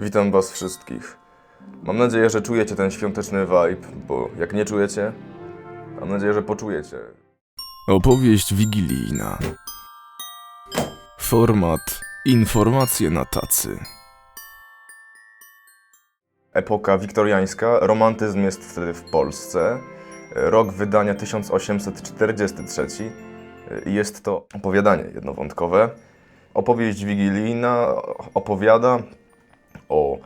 Witam Was wszystkich. Mam nadzieję, że czujecie ten świąteczny vibe, bo jak nie czujecie, mam nadzieję, że poczujecie. Opowieść wigilijna. Format Informacje na tacy. Epoka wiktoriańska, romantyzm jest wtedy w Polsce. Rok wydania 1843 i jest to opowiadanie jednowątkowe. Opowieść wigilijna opowiada o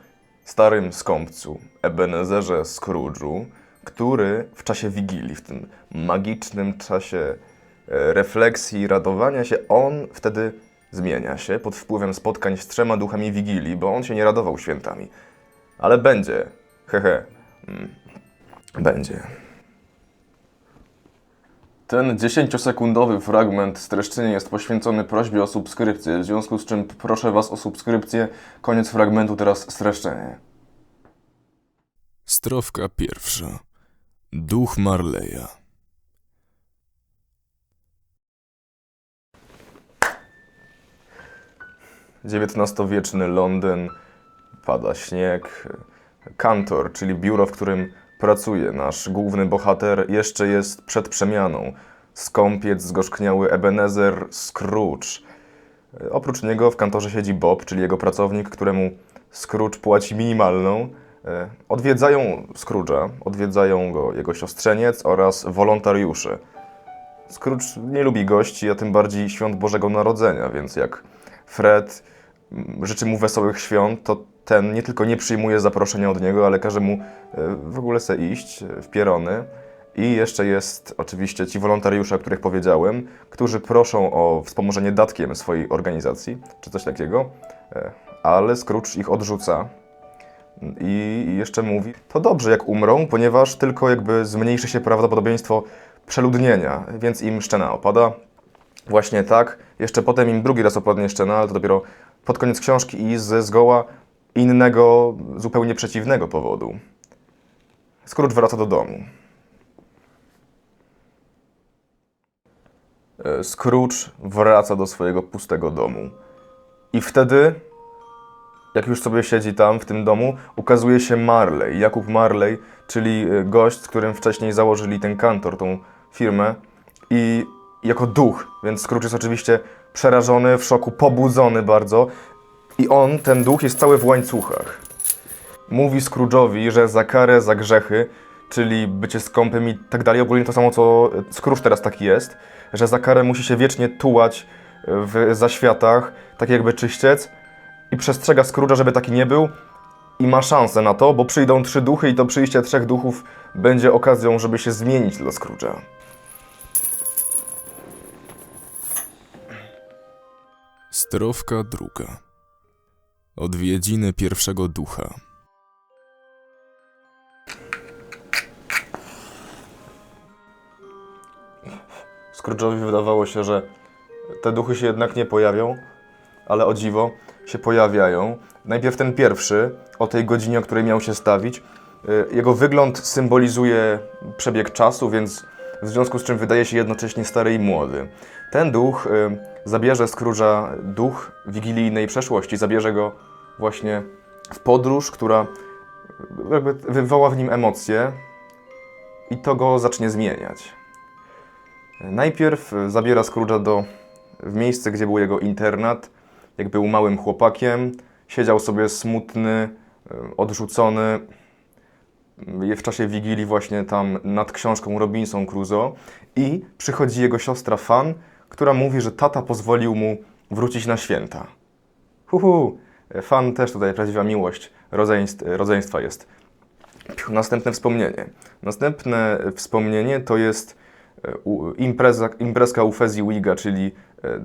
starym skąpcu Ebenezerze Scrooge'u, który w czasie wigilii, w tym magicznym czasie e, refleksji radowania się, on wtedy zmienia się pod wpływem spotkań z trzema duchami wigilii, bo on się nie radował świętami. Ale będzie. Hehe. Mm. Będzie. Ten 10-sekundowy fragment streszczenia jest poświęcony prośbie o subskrypcję, w związku z czym proszę Was o subskrypcję. Koniec fragmentu, teraz streszczenie. Strofka pierwsza. Duch Marleya. XIX-wieczny Londyn, pada śnieg. Kantor, czyli biuro, w którym pracuje nasz główny bohater, jeszcze jest przed przemianą. Skąpiec, zgorzkniały Ebenezer, Scrooge. Oprócz niego w kantorze siedzi Bob, czyli jego pracownik, któremu Scrooge płaci minimalną. E, Odwiedzają Scrooge'a, odwiedzają go jego siostrzeniec oraz wolontariusze. Scrooge nie lubi gości, a tym bardziej świąt Bożego Narodzenia, więc jak Fred życzy mu wesołych świąt, to ten nie tylko nie przyjmuje zaproszenia od niego, ale każe mu e, w ogóle se iść e, w pierony. I jeszcze jest oczywiście ci wolontariusze, o których powiedziałem, którzy proszą o wspomożenie datkiem swojej organizacji, czy coś takiego, e, ale Scrooge ich odrzuca. I jeszcze mówi, to dobrze jak umrą, ponieważ tylko jakby zmniejszy się prawdopodobieństwo przeludnienia, więc im szczena opada. Właśnie tak. Jeszcze potem im drugi raz opadnie szczena, ale to dopiero pod koniec książki i ze zgoła innego, zupełnie przeciwnego powodu. Scrooge wraca do domu. E, Scrooge wraca do swojego pustego domu. I wtedy, jak już sobie siedzi tam, w tym domu, ukazuje się Marley, Jakub Marley, czyli e, gość, z którym wcześniej założyli ten kantor, tą firmę. I jako duch, więc Scrooge jest oczywiście przerażony, w szoku, pobudzony bardzo. I on, ten duch, jest cały w łańcuchach. Mówi Scrooge'owi, że za karę, za grzechy, czyli bycie skąpym i tak dalej, ogólnie to samo co Scrooge teraz taki jest, że za karę musi się wiecznie tułać w zaświatach, tak jakby czyściec i przestrzega Scrooge'a, żeby taki nie był i ma szansę na to, bo przyjdą trzy duchy i to przyjście trzech duchów będzie okazją, żeby się zmienić dla Scrooge'a. Strofka druga. Odwiedziny pierwszego ducha. Scrooge'owi wydawało się, że te duchy się jednak nie pojawią, ale o dziwo się pojawiają. Najpierw ten pierwszy, o tej godzinie, o której miał się stawić. Y, Jego wygląd symbolizuje przebieg czasu, więc w związku z czym wydaje się jednocześnie stary i młody. Ten duch y, zabierze Scrooge'a duch wigilijnej przeszłości, zabierze go właśnie w podróż, która y, jakby wywoła w nim emocje i to go zacznie zmieniać. Najpierw zabiera Scrooge'a do, w miejsce, gdzie był jego internat. Jak był małym chłopakiem, siedział sobie smutny, e, odrzucony w czasie Wigilii właśnie tam nad książką Robinson Crusoe i przychodzi jego siostra Fan, która mówi, że tata pozwolił mu wrócić na święta. Huhu, Fan też tutaj prawdziwa miłość rodzeństw, rodzeństwa jest. Następne wspomnienie. Następne wspomnienie to jest e, impreza, imprezka u Fezziwiga, czyli e,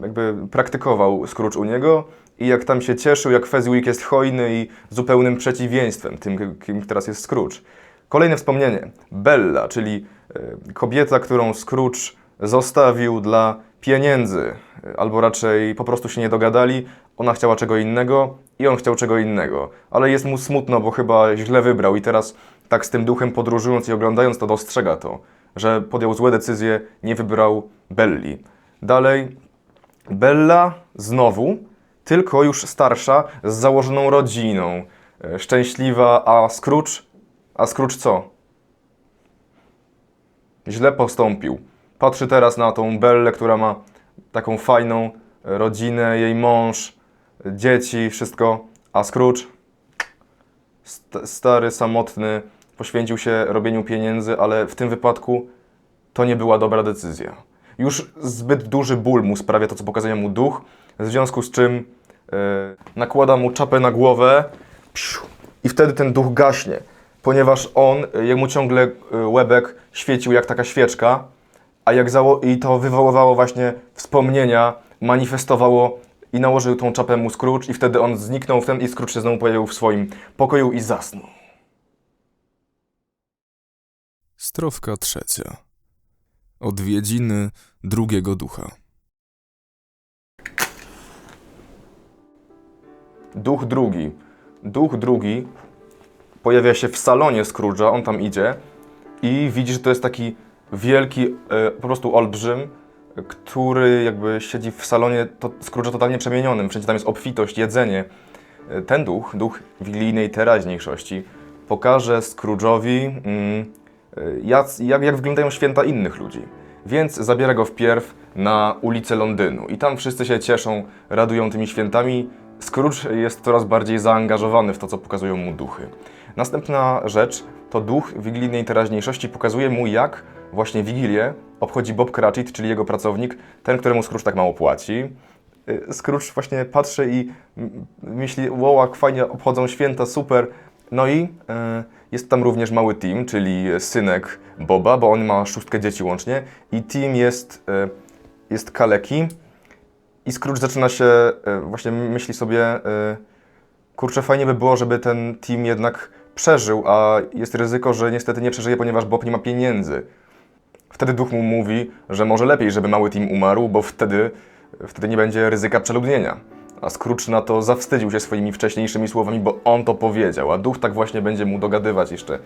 jakby praktykował Scrooge u niego i jak tam się cieszył, jak Fezziwig jest hojny i zupełnym przeciwieństwem tym, kim teraz jest Scrooge. Kolejne wspomnienie. Bella, czyli e, kobieta, którą Scrooge zostawił dla pieniędzy, e, albo raczej po prostu się nie dogadali. Ona chciała czego innego i on chciał czego innego. Ale jest mu smutno, bo chyba źle wybrał i teraz tak z tym duchem podróżując i oglądając to dostrzega to, że podjął złe decyzje, nie wybrał Belli. Dalej, Bella znowu tylko już starsza, z założoną rodziną, e, szczęśliwa, a Scrooge, a Scrooge co? Źle postąpił. Patrzy teraz na tą Bellę, która ma taką fajną e, rodzinę, jej mąż, e, dzieci, wszystko, a Scrooge, st- stary, samotny, poświęcił się robieniu pieniędzy, ale w tym wypadku to nie była dobra decyzja. Już zbyt duży ból mu sprawia to, co pokazuje mu duch, w związku z czym e, nakłada mu czapę na głowę psiu, i wtedy ten duch gaśnie, ponieważ on, e, jemu ciągle e, łebek świecił jak taka świeczka, a jak zało- i to wywoływało właśnie wspomnienia, manifestowało i nałożył tą czapę mu Scrooge i wtedy on zniknął w ten i Scrooge się znowu pojawił w swoim pokoju i zasnął. Strofka trzecia. Odwiedziny drugiego ducha. Duch drugi. Duch drugi pojawia się w salonie Scrooge'a, on tam idzie i widzi, że to jest taki wielki, e, po prostu olbrzym, który jakby siedzi w salonie to, Scrooge'a totalnie przemienionym. Wszędzie tam jest obfitość, jedzenie. E, Ten duch, duch wigilijnej teraźniejszości, pokaże Scrooge'owi, mm, jak, jak, jak wyglądają święta innych ludzi. Więc zabiera go wpierw na ulicę Londynu i tam wszyscy się cieszą, radują tymi świętami. Scrooge jest coraz bardziej zaangażowany w to, co pokazują mu duchy. Następna rzecz to duch wigilijnej teraźniejszości pokazuje mu, jak właśnie Wigilię obchodzi Bob Cratchit, czyli jego pracownik, ten, któremu Scrooge tak mało płaci. Y, Scrooge właśnie patrzy i myśli, wow, fajnie obchodzą święta, super. No i e, jest tam również mały Tim, czyli synek Boba, bo on ma szóstkę dzieci łącznie i Tim jest, e, jest kaleki i Scrooge zaczyna się, e, właśnie myśli sobie, kurczę, fajnie by było, żeby ten Tim jednak przeżył, a jest ryzyko, że niestety nie przeżyje, ponieważ Bob nie ma pieniędzy. Wtedy duch mu mówi, że może lepiej, żeby mały Tim umarł, bo wtedy, wtedy nie będzie ryzyka przeludnienia. A Scrooge na to zawstydził się swoimi wcześniejszymi słowami, bo on to powiedział, a duch tak właśnie będzie mu dogadywać jeszcze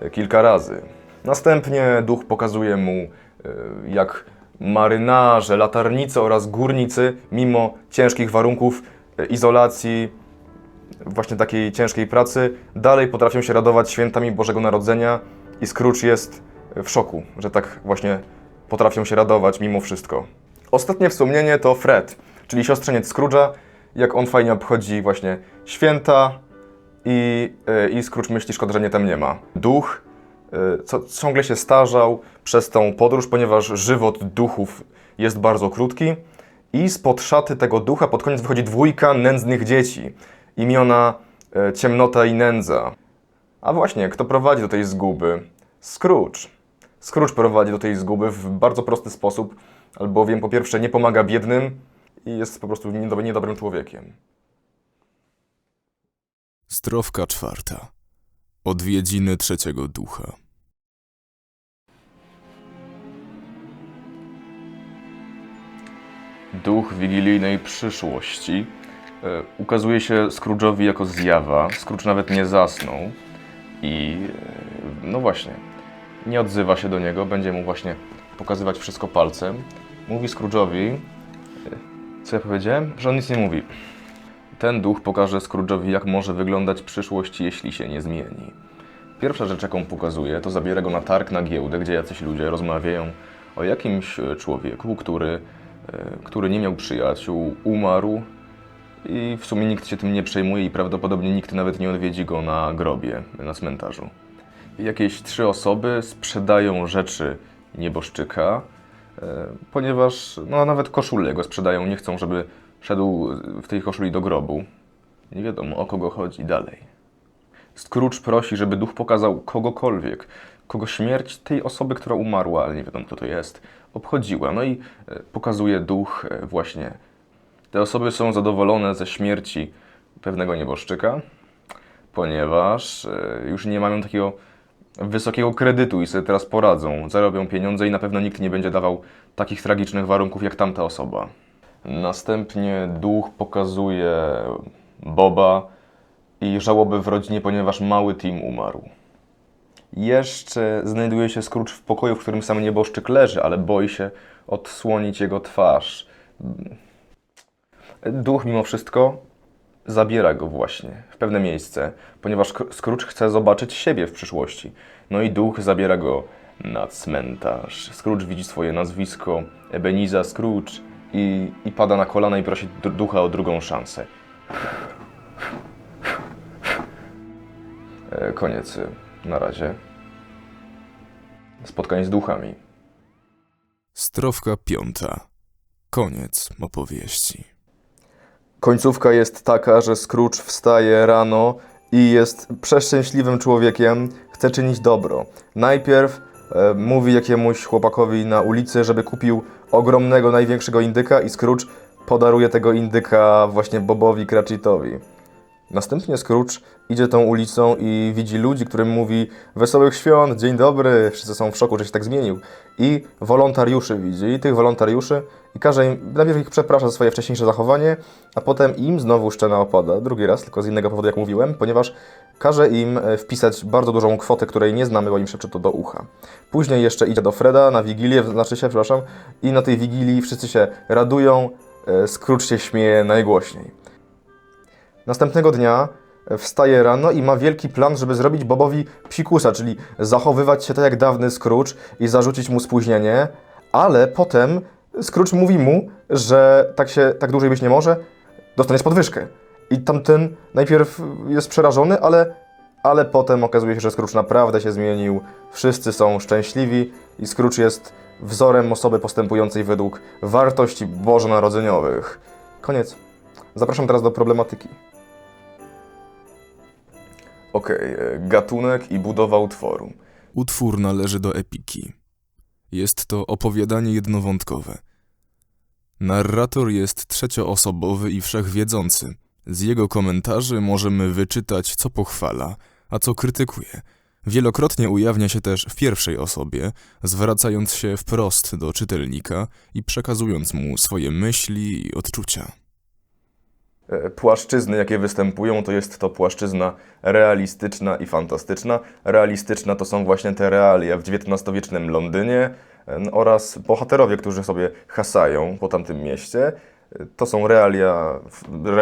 e, kilka razy. Następnie duch pokazuje mu, e, jak marynarze, latarnicy oraz górnicy, mimo ciężkich warunków e, izolacji, właśnie takiej ciężkiej pracy, dalej potrafią się radować świętami Bożego Narodzenia i Scrooge jest w szoku, że tak właśnie potrafią się radować mimo wszystko. Ostatnie wspomnienie to Fred, czyli siostrzeniec Scrooge'a, jak on fajnie obchodzi właśnie święta i, e, i Scrooge myśli, szkoda, że nie tam nie ma. Duch e, co, ciągle się starzał przez tą podróż, ponieważ żywot duchów jest bardzo krótki i spod szaty tego ducha pod koniec wychodzi dwójka nędznych dzieci, imiona e, Ciemnota i Nędza. A właśnie, kto prowadzi do tej zguby? Scrooge. Scrooge prowadzi do tej zguby w bardzo prosty sposób, albowiem po pierwsze nie pomaga biednym i jest po prostu niedob- niedobrym człowiekiem. Strofka czwarta. Odwiedziny trzeciego ducha. Duch wigilijnej przyszłości e, ukazuje się Scrooge'owi jako zjawa. Scrooge nawet nie zasnął i e, no właśnie, nie odzywa się do niego, będzie mu właśnie pokazywać wszystko palcem. Mówi Scrooge'owi, co ja powiedziałem? Że on nic nie mówi. Ten duch pokaże Scrooge'owi, jak może wyglądać przyszłość, jeśli się nie zmieni. Pierwsza rzecz, jaką pokazuje, to zabiera go na targ, na giełdę, gdzie jacyś ludzie rozmawiają o jakimś e, człowieku, który, e, który nie miał przyjaciół, umarł i w sumie nikt się tym nie przejmuje i prawdopodobnie nikt nawet nie odwiedzi go na grobie, na cmentarzu. Jakieś trzy osoby sprzedają rzeczy nieboszczyka, ponieważ no, nawet koszulę go sprzedają, nie chcą, żeby szedł w tej koszuli do grobu. Nie wiadomo, o kogo chodzi dalej. Scrooge prosi, żeby duch pokazał kogokolwiek, kogo śmierć tej osoby, która umarła, ale nie wiadomo kto to jest, obchodziła. No i e, pokazuje duch e, właśnie. Te osoby są zadowolone ze śmierci pewnego nieboszczyka, ponieważ e, już nie mają takiego wysokiego kredytu i sobie teraz poradzą, zarobią pieniądze i na pewno nikt nie będzie dawał takich tragicznych warunków jak tamta osoba. Następnie duch pokazuje Boba i żałoby w rodzinie, ponieważ mały Tim umarł. Jeszcze znajduje się Scrooge w pokoju, w którym sam nieboszczyk leży, ale boi się odsłonić jego twarz. Duch mimo wszystko zabiera go właśnie w pewne miejsce, ponieważ Scrooge chce zobaczyć siebie w przyszłości. No i duch zabiera go na cmentarz. Scrooge widzi swoje nazwisko, Ebenezer Scrooge i, i pada na kolana i prosi ducha o drugą szansę. E, Koniec. e, Na razie. Spotkań z duchami. Strofka piąta. Koniec opowieści. Końcówka jest taka, że Scrooge wstaje rano i jest przeszczęśliwym człowiekiem, chce czynić dobro. Najpierw e, mówi jakiemuś chłopakowi na ulicy, żeby kupił ogromnego, największego indyka i Scrooge podaruje tego indyka właśnie Bobowi Cratchitowi. Następnie Scrooge idzie tą ulicą i widzi ludzi, którym mówi Wesołych świąt, dzień dobry, wszyscy są w szoku, że się tak zmienił. I wolontariuszy widzi, i tych wolontariuszy i każe im, najpierw ich przeprasza za swoje wcześniejsze zachowanie, a potem im znowu szczena opada, drugi raz, tylko z innego powodu, jak mówiłem, ponieważ każe im e, wpisać bardzo dużą kwotę, której nie znamy, bo im szepcze to do ucha. Później jeszcze idzie do Freda na Wigilię, znaczy się, przepraszam, i na tej Wigilii wszyscy się radują, e, Scrooge się śmieje najgłośniej. Następnego dnia e, wstaje rano i ma wielki plan, żeby zrobić Bobowi psikusa, czyli zachowywać się tak jak dawny Scrooge i zarzucić mu spóźnienie, ale potem Scrooge mówi mu, że tak się tak dłużej być nie może, dostaniesz podwyżkę. I tamten najpierw jest przerażony, ale, ale potem okazuje się, że Scrooge naprawdę się zmienił, wszyscy są szczęśliwi i Scrooge jest wzorem osoby postępującej według wartości bożonarodzeniowych. Koniec. Zapraszam teraz do problematyki. Okej, e, gatunek i budowa utworu. Utwór należy do epiki. Jest to opowiadanie jednowątkowe. Narrator jest trzecioosobowy i wszechwiedzący. Z jego komentarzy możemy wyczytać, co pochwala, a co krytykuje. Wielokrotnie ujawnia się też w pierwszej osobie, zwracając się wprost do czytelnika i przekazując mu swoje myśli i odczucia. E, Płaszczyzny, jakie występują, to jest to płaszczyzna realistyczna i fantastyczna. Realistyczna to są właśnie te realia w XIX-wiecznym Londynie e, oraz bohaterowie, którzy sobie hasają po tamtym mieście. E, To są realia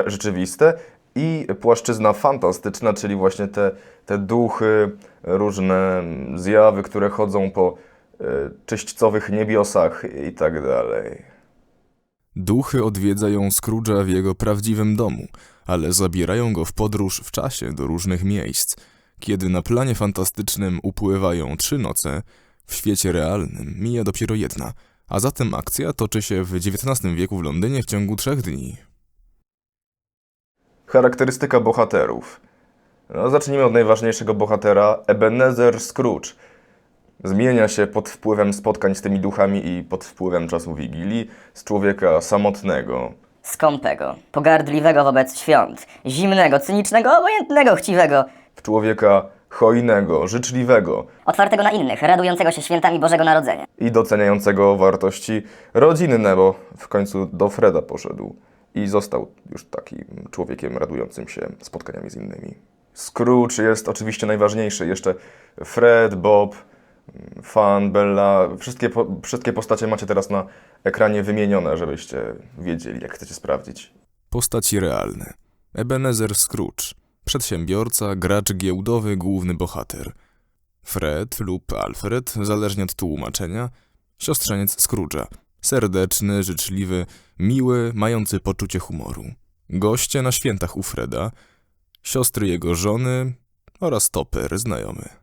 rzeczywiste. I płaszczyzna fantastyczna, czyli właśnie te, te duchy, różne mm, zjawy, które chodzą po czyśćcowych niebiosach i tak dalej. Duchy odwiedzają Scrooge'a w jego prawdziwym domu, ale zabierają go w podróż w czasie do różnych miejsc. Kiedy na planie fantastycznym upływają trzy noce, w świecie realnym mija dopiero jedna, a zatem akcja toczy się w XIX wieku w Londynie w ciągu trzech dni. Charakterystyka bohaterów. No, zacznijmy od najważniejszego bohatera, Ebenezer Scrooge. Zmienia się pod wpływem spotkań z tymi duchami i pod wpływem czasu Wigilii z człowieka samotnego, skąpego, pogardliwego wobec świąt, zimnego, cynicznego, obojętnego, chciwego, w człowieka hojnego, życzliwego otwartego na innych, radującego się świętami Bożego Narodzenia. i doceniającego wartości rodzinne, bo w końcu do Freda poszedł i został już takim człowiekiem radującym się spotkaniami z innymi. Scrooge jest oczywiście najważniejszy. Jeszcze Fred, Bob, Fan, Bella, wszystkie, po, wszystkie postacie macie teraz na ekranie wymienione, żebyście wiedzieli, jak chcecie sprawdzić. Postaci realne. Ebenezer Scrooge, przedsiębiorca, gracz giełdowy, główny bohater. Fred lub Alfred, zależnie od tłumaczenia, siostrzeniec Scrooge'a, serdeczny, życzliwy, miły, mający poczucie humoru. Goście na świętach u Freda, siostry jego żony oraz Topper, znajomy.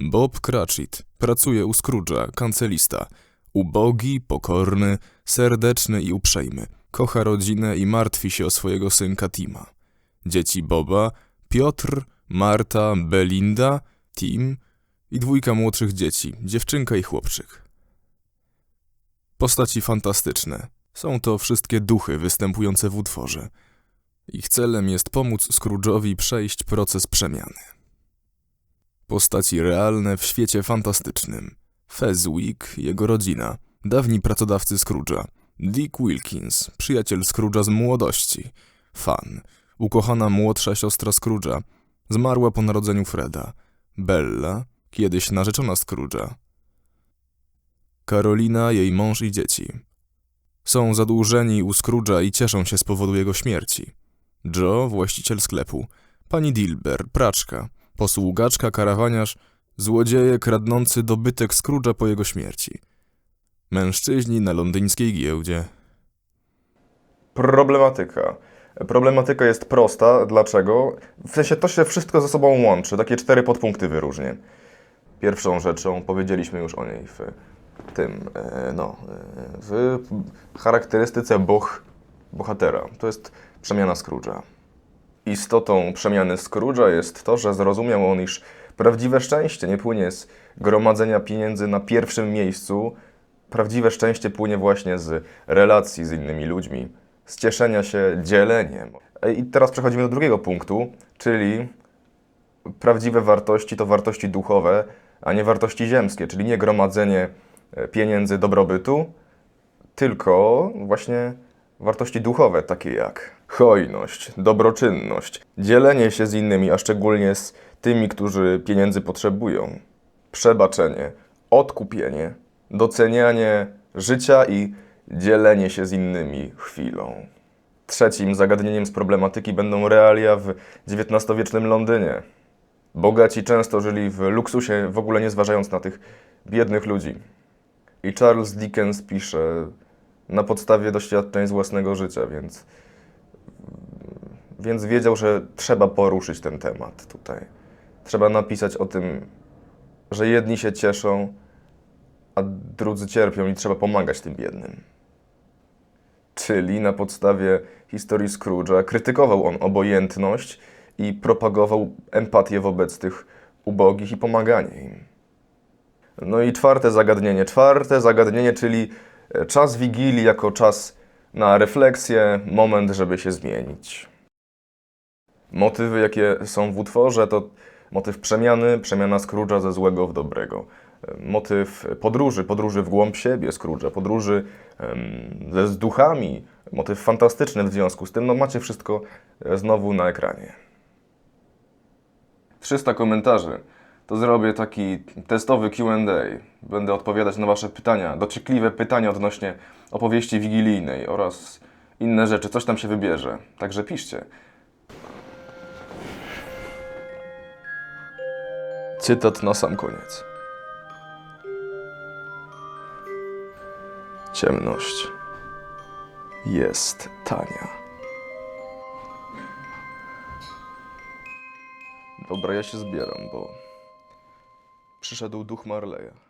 Bob Cratchit pracuje u Scrooge'a, kancelista. Ubogi, pokorny, serdeczny i uprzejmy. Kocha rodzinę i martwi się o swojego synka Tima. Dzieci Boba, Piotr, Marta, Belinda, Tim i dwójka młodszych dzieci, dziewczynka i chłopczyk. Postaci fantastyczne. Są to wszystkie duchy występujące w utworze. Ich celem jest pomóc Scrooge'owi przejść proces przemiany. Postaci realne w świecie fantastycznym. Fezwick, jego rodzina, dawni pracodawcy Scrooge'a, Dick Wilkins, przyjaciel Scrooge'a z młodości, Fan, ukochana młodsza siostra Scrooge'a, zmarła po narodzeniu Freda, Bella, kiedyś narzeczona Scrooge'a, Karolina, jej mąż i dzieci, Są zadłużeni u Scrooge'a i cieszą się z powodu jego śmierci. Joe, właściciel sklepu, pani Dilber, praczka, posługaczka, karawaniarz, złodzieje kradnący dobytek Scrooge'a po jego śmierci. Mężczyźni na londyńskiej giełdzie. Problematyka. Problematyka jest prosta. Dlaczego? W sensie to się wszystko ze sobą łączy. Takie cztery podpunkty wyróżnię. Pierwszą rzeczą, powiedzieliśmy już o niej w tym, e, no, e, w charakterystyce boh, bohatera. To jest przemiana Scrooge'a. Istotą przemiany Scrooge'a jest to, że zrozumiał on, iż prawdziwe szczęście nie płynie z gromadzenia pieniędzy na pierwszym miejscu. Prawdziwe szczęście płynie właśnie z relacji z innymi ludźmi, z cieszenia się dzieleniem. I teraz przechodzimy do drugiego punktu, czyli prawdziwe wartości to wartości duchowe, a nie wartości ziemskie, czyli nie gromadzenie e, pieniędzy, dobrobytu, tylko właśnie wartości duchowe, takie jak hojność, dobroczynność, dzielenie się z innymi, a szczególnie z tymi, którzy pieniędzy potrzebują, przebaczenie, odkupienie, docenianie życia i dzielenie się z innymi chwilą. Trzecim zagadnieniem z problematyki będą realia w XIX-wiecznym Londynie. Bogaci często żyli w luksusie, w ogóle nie zważając na tych biednych ludzi. I Charles Dickens pisze na podstawie doświadczeń z własnego życia, więc, więc wiedział, że trzeba poruszyć ten temat tutaj. Trzeba napisać o tym, że jedni się cieszą, a drudzy cierpią i trzeba pomagać tym biednym. Czyli na podstawie historii Scrooge'a krytykował on obojętność i propagował empatię wobec tych ubogich i pomaganie im. No i czwarte zagadnienie. Czwarte zagadnienie, czyli e, czas Wigilii jako czas na refleksję, moment, żeby się zmienić. Motywy, jakie są w utworze, to motyw przemiany, przemiana Scrooge'a ze złego w dobrego. E, Motyw podróży, podróży w głąb siebie Scrooge'a, podróży em, ze z duchami, motyw fantastyczny w związku z tym. No macie wszystko e, znowu na ekranie. 300 komentarzy. To zrobię taki testowy QA. Będę odpowiadać na Wasze pytania, dociekliwe pytania odnośnie opowieści wigilijnej oraz inne rzeczy. Coś tam się wybierze. Także piszcie. Cytat na sam koniec. Ciemność jest tania. Dobra, ja się zbieram, bo przyszedł duch Marleya.